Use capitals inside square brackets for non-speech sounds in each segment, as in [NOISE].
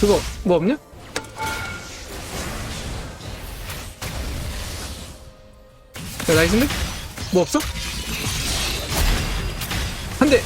그거 뭐 없냐? 야 나이스인데? 뭐 없어? 한 대!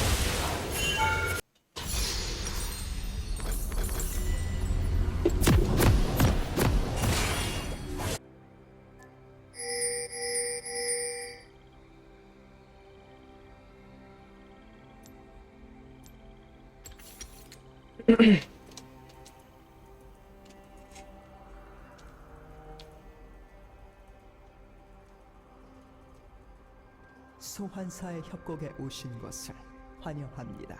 환사의 협곡에 오신 것을 환영합니다.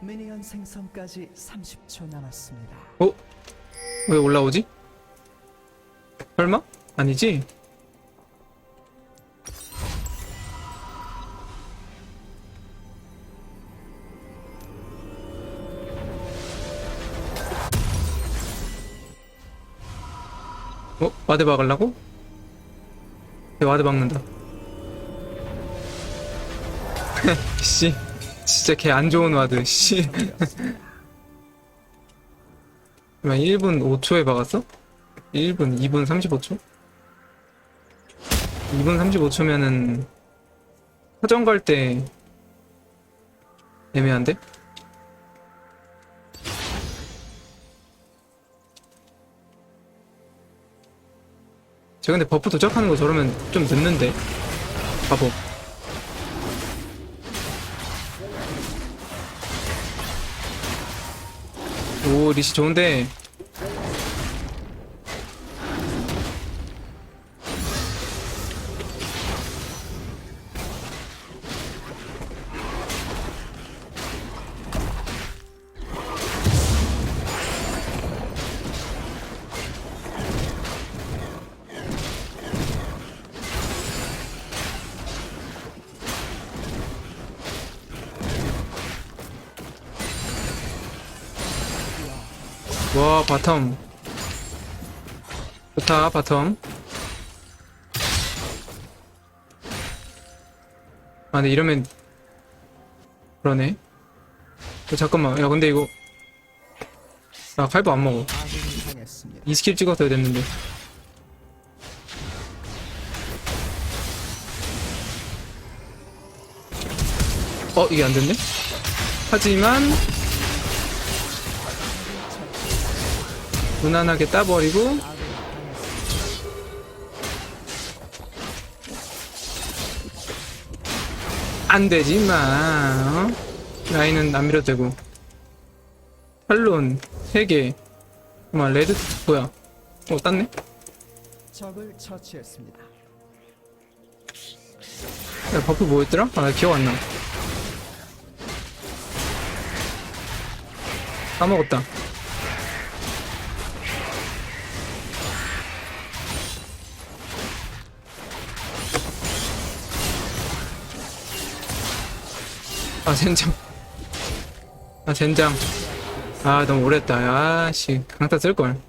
미니언 생성까지 30초 남았습니다. 어? 왜 올라오지? 설마? 아니지? 와드 박으려고? 내 와드 박는다 [LAUGHS] 씨 진짜 걔 안 좋은 와드 씨 그러면 1분 5초에 박았어? 1분, 2분 35초? 2분 35초면은 사정 갈 때 애매한데? 저 근데 버프 도착하는 거 저러면 좀 늦는데? 바보. 오 리시 좋은데 와 바텀. 좋다 바텀. 아 근데 이러면 그러네. 어, 잠깐만. 야 근데 이거 나 칼부 안 먹어. 이 스킬 찍었어야 됐는데. 어 이게 안 됐네? 하지만 무난하게 따버리고 안 되지만 어? 라인은 안 밀어도 되고 탈론 3개 잠깐만 레드 뭐야 어 땄네 적을 처치했습니다. 야 버프 뭐였더라? 아나 기억 안나 까먹었다 아 젠장. 아 젠장. 아 너무 오래했다. 아씨. 강타 쓸걸.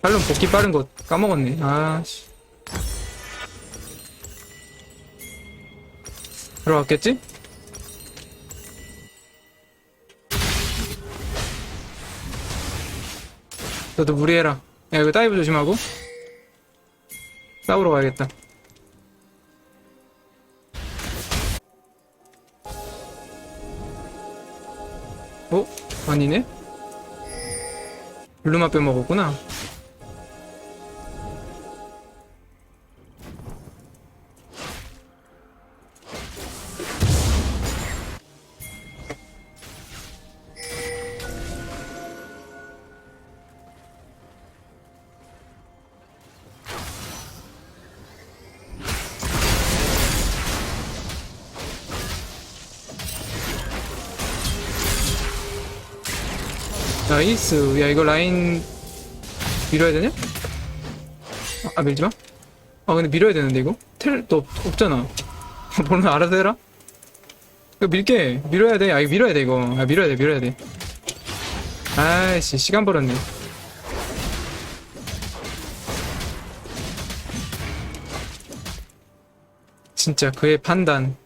팔론 복귀 빠른 거 까먹었네. 아씨. 들어갔겠지? 너도 무리해라. 야 이거 다이브 조심하고. 싸우러 가야겠다 어? 아니네? 블루마 빼먹었구나 나이스 야 이거 라인 밀어야 되냐? 아, 아 밀지마. 아 근데 밀어야 되는데 이거? 텔도 없, 없잖아. [LAUGHS] 몰라 알아서 해라. 이거 밀게. 밀어야 돼아 이거 밀어야 돼 이거. 아 밀어야 돼 밀어야 돼. 아이씨 시간 벌었네. 진짜 그의 판단.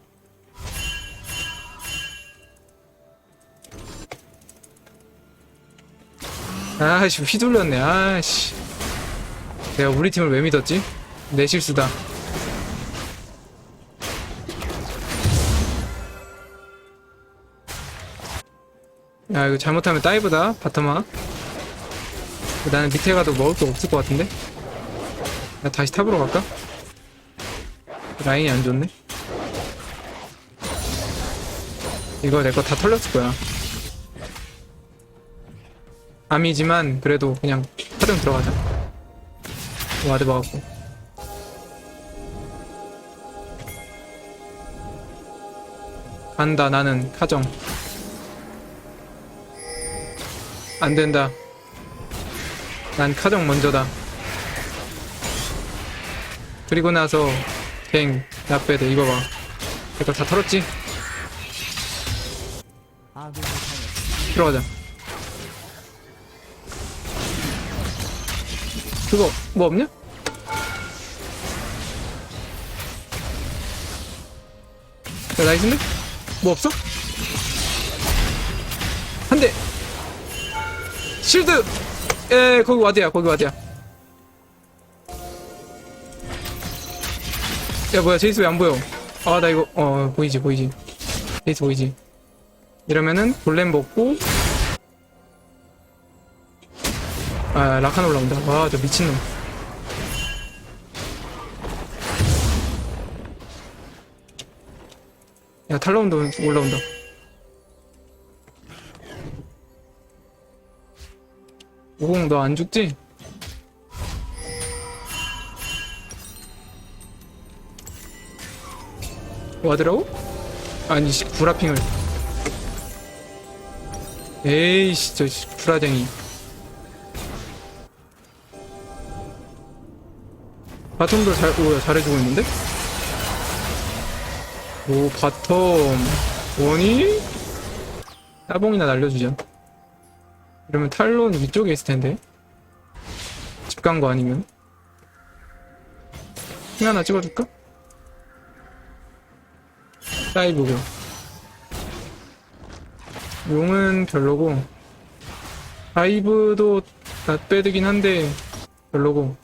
아씨 휘둘렸네. 아씨. 내가 우리 팀을 왜 믿었지? 내 실수다. 야 이거 잘못하면 다이브다 바텀아. 나는 밑에 가도 먹을 게 없을 것 같은데? 나 다시 탑으로 갈까? 라인이 안 좋네? 이거 내 거 다 털렸을 거야 암이지만 그래도 그냥 파등 들어가자. 와드 박았고. 간다 나는. 카정. 안된다. 난 카정 먼저다. 그리고 나서 갱 나빼드 이거 봐. 이거 다 털었지? 들어가자 그거 뭐 없냐? 야 나이스인데? 뭐 없어? 한 대 실드 에 거기 와드야 거기 와드야 야 뭐야 제이스 왜 안 보여 아 나 이거 어 보이지 보이지 제이스 보이지 이러면은 골렘 먹고 아 라칸 올라온다. 와 저 미친놈. 야 탈라운드 올라온다. 오공 너 안 죽지? 와드라고? 아니 씨 구라핑을. 에이씨 저 씨, 구라쟁이 바텀도 잘, 오, 잘해주고 있는데? 오, 바텀. 원이? 따봉이나 날려주자. 이러면 탈론 위쪽에 있을 텐데. 집 간 거 아니면? 핑 하나 찍어줄까? 사이브고. 용은 별로고. 다이브도 낫배드긴 한데, 별로고.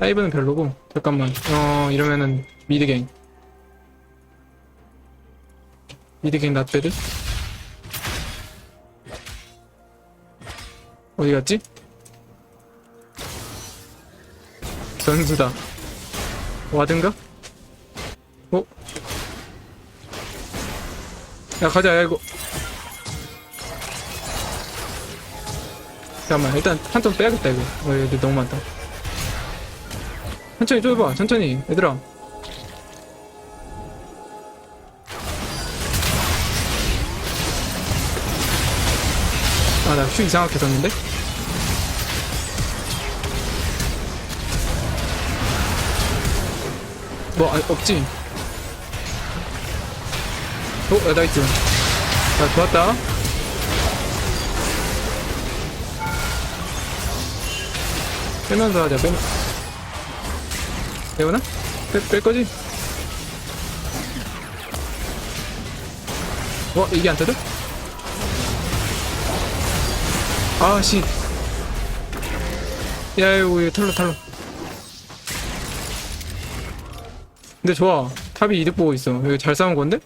사이브는 별로고 잠깐만. 어 이러면은 미드갱 미드갱 낫배드? 어디 갔지? 전수다. 와든가? 어? 야 가자 야 이거. 잠깐만 일단 한 점 빼야겠다 이거. 어 얘들 너무 많다 천천히 좀 해봐. 천천히 얘들아. 아나슈 이상하게 썼는데? 뭐 아, 없지? 어? 야 나이스. 야 좋았다. 빼면서 하자 빼면 되오나? 뺄, 뺄 거지? 어? 이게 안 터져? 아씨 야 이거 이거 털러 털러 근데 좋아 탑이 이득 보고 있어 여기 잘 싸운 건데?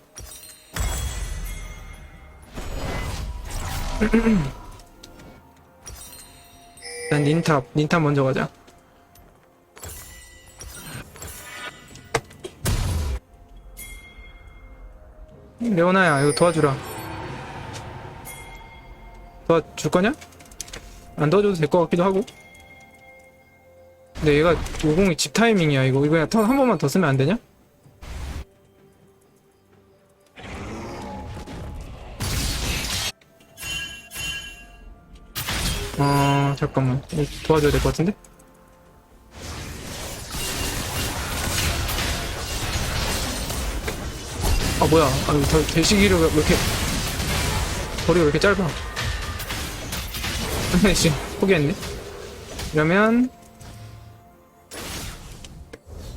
[CLEARS THROAT] 일단 닌탑 닌탑 먼저 가자 레오나야 이거 도와주라 도와줄 거냐? 안 도와줘도 될 것 같기도 하고 근데 얘가 50이 집 타이밍이야 이거 이거 그냥 턴 한 번만 더 쓰면 안 되냐? 어 잠깐만 도와줘야 될 것 같은데? 뭐야? 아 이거 더- 대시기류가 왜 이렇게 거리가 왜 이렇게 짧아? 씨 포기했네. 이러면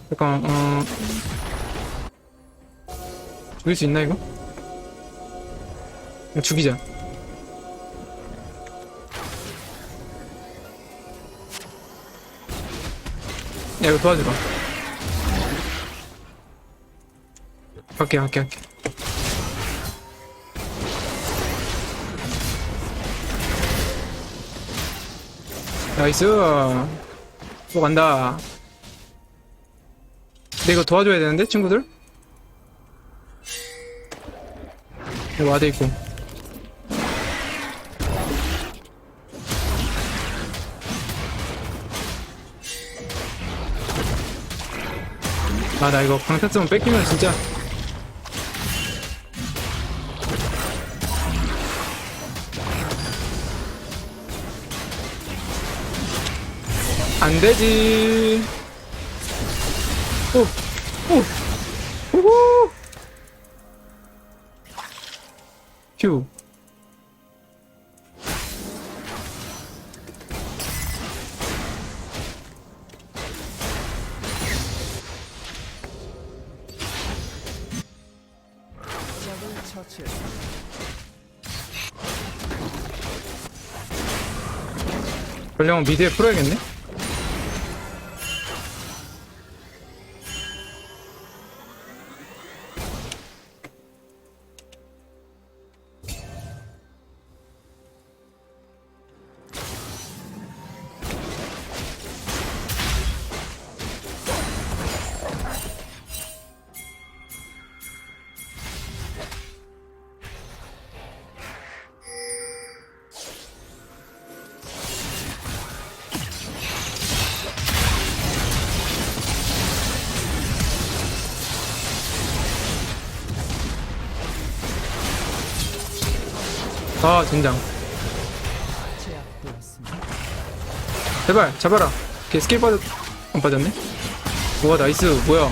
잠깐 어. 죽일 수 있나 이거? 죽이자. 야 이거 도와줘봐 갈게 갈게 갈게 나이스. 또 간다. 근데 이거 도와줘야 되는데 친구들? 여기 와드 있고. 아 나 이거 방탄 쓰면 뺏기면 진짜 안 되지. 오, 오, 우후. 처치했습니다. 전령은 미드에 풀어야겠네. 아, 젠장. 제발, 잡아라. 걔 스킬 빠졌, 안 빠졌네? 우와, 나이스. 뭐야.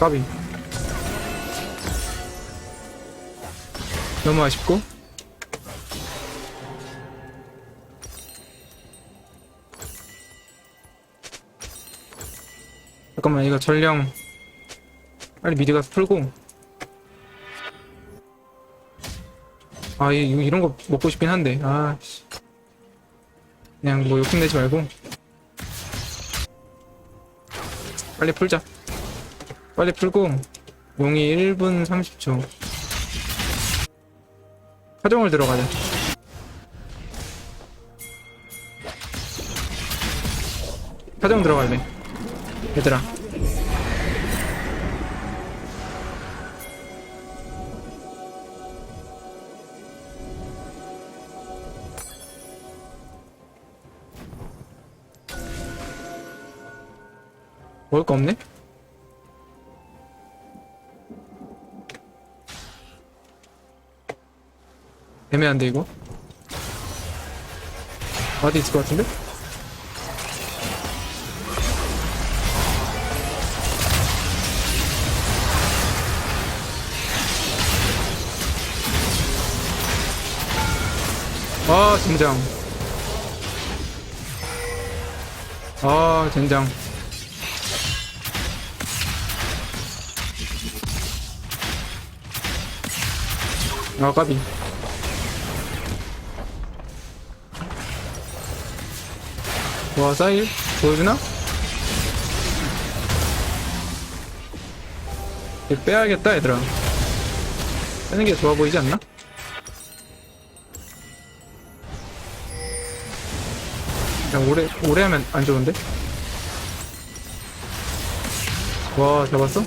까비. 너무 아쉽고. 잠깐만, 이거 전령. 빨리 미드 가서 풀고. 아, 이, 이런 거 먹고 싶긴 한데. 아, 씨. 그냥 뭐 욕심내지 말고. 빨리 풀자. 빨리 풀고 용이 1분 30초. 사정을 들어가자. 사정 들어가야 돼. 얘들아 먹을 거 없네? 애매한데 이거? 어디 있을 것 같은데? 아 젠장 아 젠장 아 까비 와 사일 보여주나? 이거 빼야겠다 얘들아 빼는 게 좋아 보이지 않나? 그냥 오래 오래 하면 안 좋은데? 와 잡았어?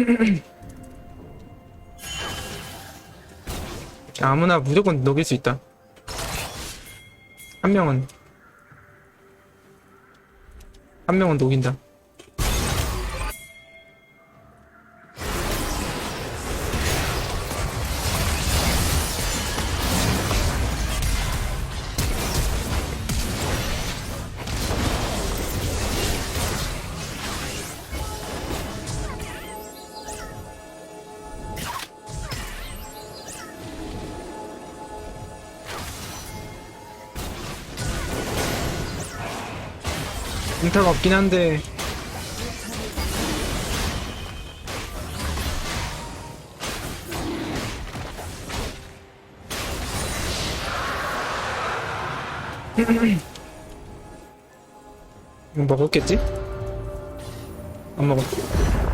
[CLEARS THROAT] 아무나 무조건 녹일 수 있다. 한 명은 한 명은 녹인다. 인타가 없긴 한데 이거 먹었겠지? 안 먹었지?